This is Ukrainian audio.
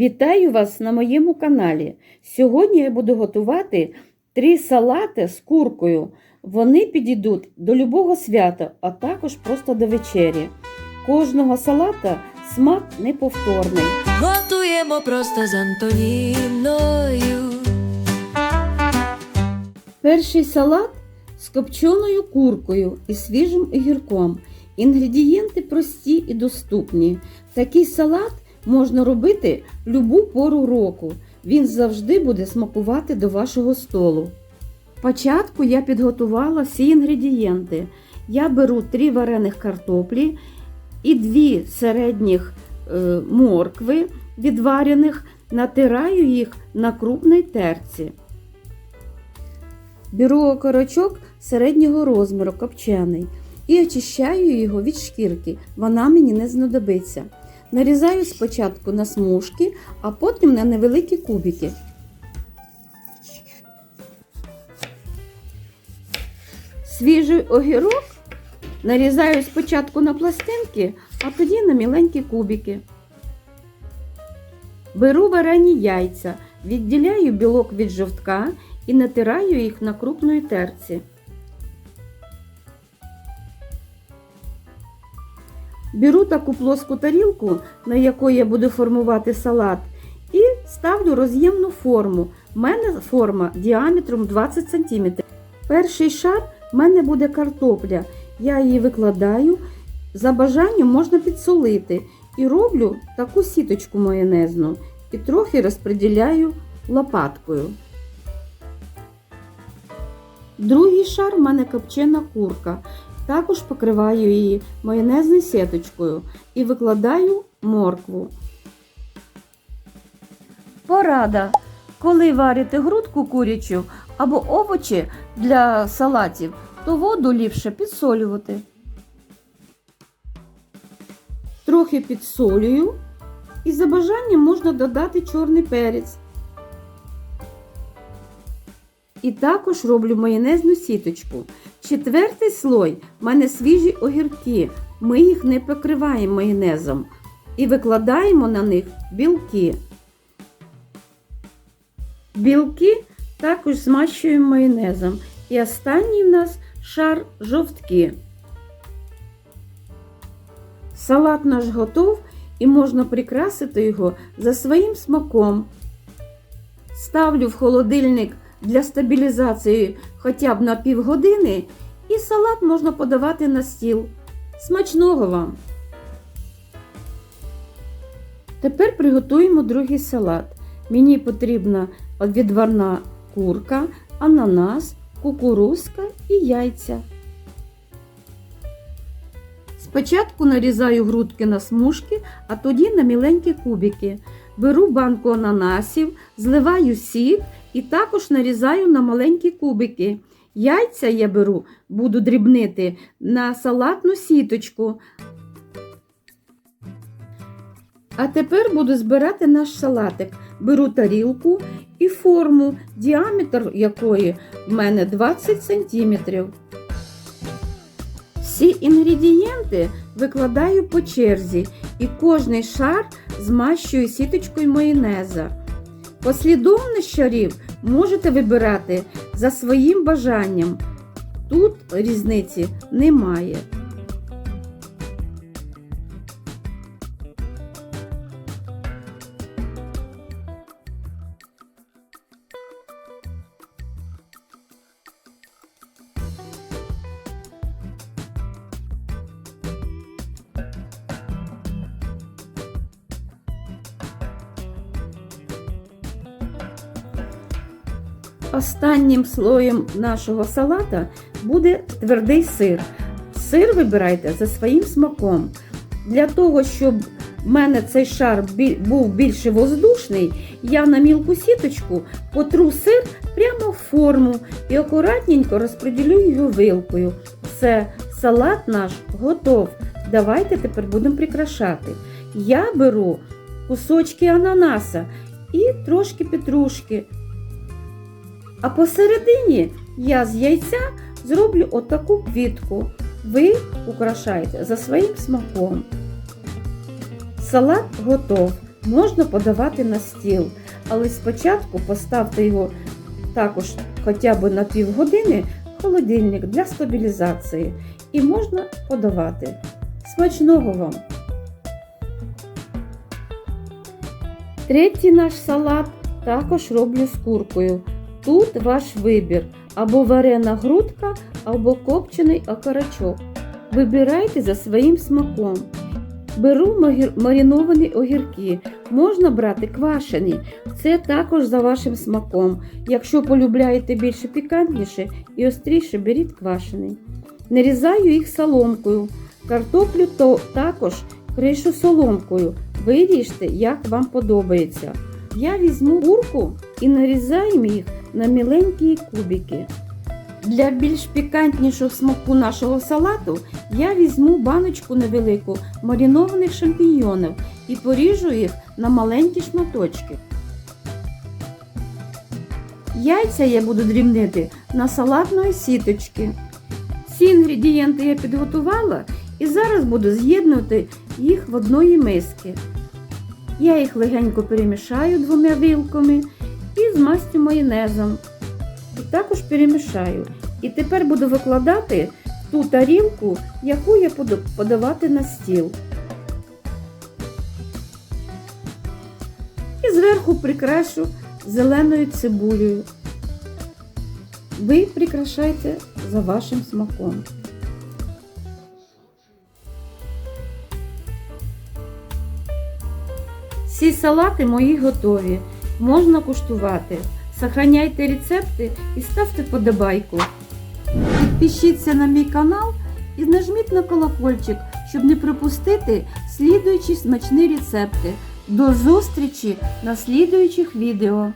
Вітаю вас на моєму каналі. Сьогодні я буду готувати три салати з куркою. Вони підійдуть до любого свята, а також просто до вечері. Кожного салата смак неповторний. Готуємо просто з Антоніною. Перший салат з копченою куркою і свіжим огірком. Інгредієнти прості і доступні. Такий салат можна робити любу пору року. Він завжди буде смакувати до вашого столу. Спочатку я підготувала всі інгредієнти. Я беру 3 варених картоплі і 2 середніх е, моркви відварених, натираю їх на крупній терці. Беру окорочок середнього розміру копчений і очищаю його від шкірки. Вона мені не знадобиться. Нарізаю спочатку на смужки, а потім на невеликі кубики. Свіжий огірок нарізаю спочатку на пластинки, а тоді на міленькі кубики. Беру варені яйця, відділяю білок від жовтка і натираю їх на крупної терці. Беру таку плоску тарілку, на якій я буду формувати салат, і ставлю роз'ємну форму. У мене форма діаметром 20 см. Перший шар в мене буде картопля. Я її викладаю. За бажанням можна підсолити. І роблю таку сіточку майонезну і трохи розподіляю лопаткою. Другий шар в мене копчена курка. Також покриваю її майонезною сіточкою і викладаю моркву. Порада. Коли варите грудку курячу або овочі для салатів, то воду ліпше підсолювати. Трохи підсолюю і за бажанням можна додати чорний перець. І також роблю майонезну сіточку. Четвертий слой в мене свіжі огірки. Ми їх не покриваємо майонезом і викладаємо на них білки. Білки також змащуємо майонезом. І останній в нас шар жовтки. Салат наш готов і можна прикрасити його за своїм смаком. Ставлю в холодильник для стабілізації хоча б на півгодини, і салат можна подавати на стіл. Смачного вам! Тепер приготуємо другий салат. Мені потрібна відварна курка, ананас, кукурузка і яйця. Спочатку нарізаю грудки на смужки, а тоді на міленькі кубики. Беру банку ананасів, зливаю сік і також нарізаю на маленькі кубики. Яйця я беру, буду дрібнити на салатну сіточку. А тепер буду збирати наш салатик. Беру тарілку і форму, діаметр якої в мене 20 см. Всі інгредієнти викладаю по черзі і кожний шар змащую сіточкою майонеза. Послідовність шарів можете вибирати за своїм бажанням. Тут різниці немає. Останнім слоєм нашого салата буде твердий сир. Сир вибирайте за своїм смаком. Для того, щоб в мене цей шар був більше воздушний, я на мілку сіточку потру сир прямо в форму і акуратненько розподілю його вилкою. Все, салат наш готов. Давайте тепер будемо прикрашати. Я беру кусочки ананаса і трошки петрушки. А посередині я з яйця зроблю отаку квітку. Ви украшаєте за своїм смаком. Салат готов. можна подавати на стіл, але спочатку поставте його також хоча б на півгодини в холодильник для стабілізації і можна подавати. Смачного вам! Третій наш салат також роблю з куркою. Тут ваш вибір або варена грудка, або копчений окорочок. Вибирайте за своїм смаком. Беру мариновані огірки. Можна брати квашені. Це також за вашим смаком. Якщо полюбляєте більше пікантніше і остріше, беріть квашений. Нарізаю їх соломкою. Картоплю то також кришу соломкою. Виріжте, як вам подобається. Я візьму курку і нарізаємо їх на міленькі кубики. Для більш пікантнішого смаку нашого салату я візьму баночку невелику маринованих шампіньйонів і поріжу їх на маленькі шматочки. Яйця я буду дрібнити на салатної сіточки. Всі інгредієнти я підготувала і зараз буду з'єднувати їх в одної миски. Я їх легенько перемішаю двома вилками і змастю майонезом. І також перемішаю. І тепер буду викладати ту тарілку, яку я буду подавати на стіл. І зверху прикрашу зеленою цибулею. Ви прикрашайте за вашим смаком. Всі салати мої готові. Можна куштувати. Сохраняйте рецепти і ставте подобайку. Підпишіться на мій канал і нажміть на колокольчик, щоб не пропустити слідуючі смачні рецепти. До зустрічі на слідуючих відео.